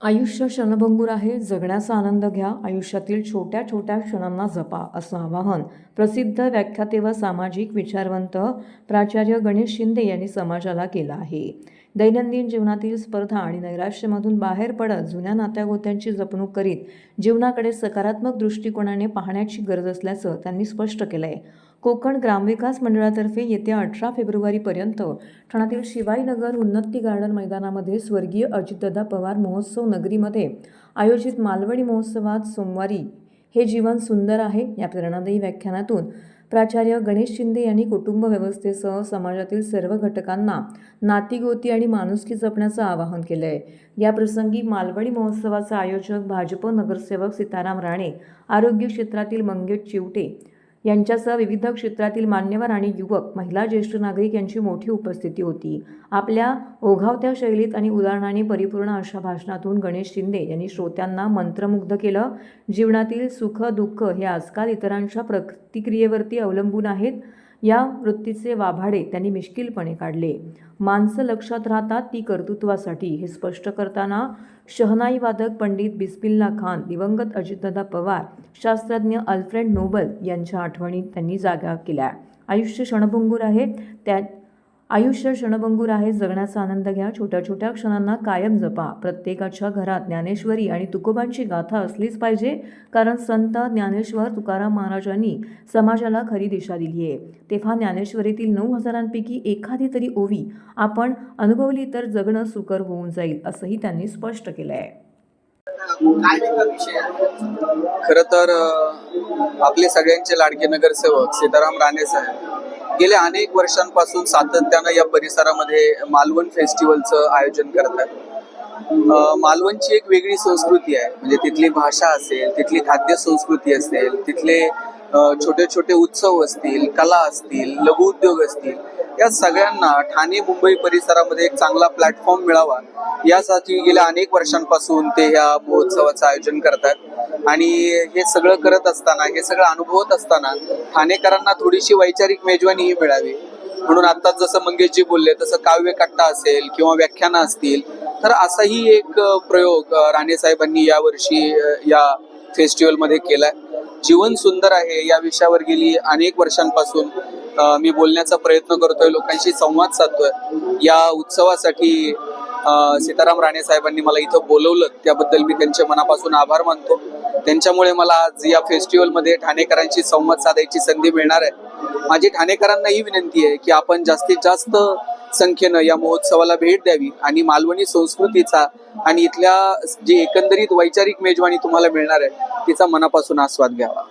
आयुष्य क्षणभंगूर आहे जगण्याचा आनंद घ्या आयुष्यातील छोट्या छोट्या क्षणांना जपा असं आवाहन प्रसिद्ध व्याख्याते व सामाजिक विचारवंत प्राचार्य गणेश शिंदे यांनी समाजाला केलं आहे. दैनंदिन जीवनातील स्पर्धा आणि नैराश्यामधून बाहेर पडत जुन्या नात्यागोत्यांची जपणूक करीत जीवनाकडे सकारात्मक दृष्टिकोनाने पाहण्याची गरज असल्याचं त्यांनी स्पष्ट केलं आहे कोकण ग्रामविकास मंडळातर्फे येत्या अठरा फेब्रुवारीपर्यंत ठाण्यातील शिवाईनगर उन्नती गार्डन मैदानामध्ये स्वर्गीय अजितदादा पवार महोत्सव नगरीमध्ये आयोजित मालवणी महोत्सवात सोमवारी हे जीवन सुंदर आहे. या प्रेरणादायी व्याख्यानातून प्राचार्य गणेश शिंदे यांनी कुटुंब व्यवस्थेसह समाजातील सर्व घटकांना नातीगोती आणि माणुसकी जपण्याचं आवाहन केलं आहे या प्रसंगी मालवणी महोत्सवाचा आयोजक भाजप नगरसेवक सीताराम राणे आरोग्य क्षेत्रातील मंगेश चिवटे यांच्यासह विविध क्षेत्रातील मान्यवर आणि युवक महिला ज्येष्ठ नागरिक यांची मोठी उपस्थिती होती. आपल्या ओघावत्या शैलीत आणि उदाहरणाने परिपूर्ण अशा भाषणातून गणेश शिंदे यांनी श्रोत्यांना मंत्रमुग्ध केलं जीवनातील सुख दुःख हे आजकाल इतरांच्या प्रतिक्रियेवरती अवलंबून आहेत. या वृत्तीचे वाभाडे त्यांनी मिश्किलपणे काढले. माणसं लक्षात राहतात ती कर्तृत्वासाठी. हे स्पष्ट करताना शहनाई वादक पंडित बिस्मिल्ला खान दिवंगत अजितदादा पवार शास्त्रज्ञ अल्फ्रेड नोबल यांच्या आठवणीत त्यांनी जागा केल्या. आयुष्य क्षणभंगूर आहे. त्या आयुष्य क्षणभंगूर आहे जगण्याचा आनंद घ्या छोट्या छोट्या क्षणांना कायम जपा. प्रत्येकाच्या घरात ज्ञानेश्वरी आणि तुकोबांची गाथा असलीच पाहिजे कारण संत ज्ञानेश्वर तुकाराम महाराजांनी समाजाला खरी दिशा दिली आहे. तेव्हा ज्ञानेश्वरीतील नऊ हजारांपैकी एखादी तरी ओवी आपण अनुभवली तर जगणं सुकर होऊन जाईल असंही त्यांनी स्पष्ट केलं आहे? खर तर आपले सगळ्यांचे लाडके नगरसेवक सीताराम राणे साहेब गेल्या अनेक वर्षांपासून सातत्यानं या परिसरामध्ये मालवण फेस्टिवलचं आयोजन करतात मालवणची एक वेगळी संस्कृती आहे. म्हणजे तिथली भाषा असेल तिथली खाद्य संस्कृती असेल तिथले छोटे छोटे उत्सव असतील कला असतील लघुउद्योग असतील या सगळ्यांना ठाणे मुंबई परिसरामध्ये एक चांगला प्लॅटफॉर्म मिळावा. यासाठी गेल्या अनेक वर्षांपासून ते ह्या महोत्सवाचं आयोजन करतात. आणि हे सगळं करत असताना हे सगळं अनुभवत असताना ठाणेकरांना थोडीशी वैचारिक मेजवानीही मिळावी. म्हणून आता जसं मंगेशजी बोलले तसं काव्य कट्टा असेल किंवा व्याख्यानं असतील तर असाही एक प्रयोग राणे साहेबांनी यावर्षी या फेस्टिवलमध्ये केलाय. जीवन सुंदर आहे या विषयावर गेली अनेक वर्षांपासून मी बोलण्याचा प्रयत्न करतोय लोकांशी संवाद साधतोय. या उत्सवासाठी सीताराम राणे साहेबांनी मला इथं बोलवलं त्याबद्दल मी त्यांचे मनापासून आभार मानतो. त्यांच्यामुळे मला आज या फेस्टिवलमध्ये ठाणेकरांशी संवाद साधायची संधी मिळणार आहे. माझी ठाणेकरांना ही विनंती आहे की आपण जास्तीत जास्त संख्येनं या महोत्सवाला भेट द्यावी आणि मालवणी संस्कृतीचा आणि इथल्या जी एकंदरीत वैचारिक मेजवानी तुम्हाला मिळणार आहे तिचा मनापासून आस्वाद घ्यावा.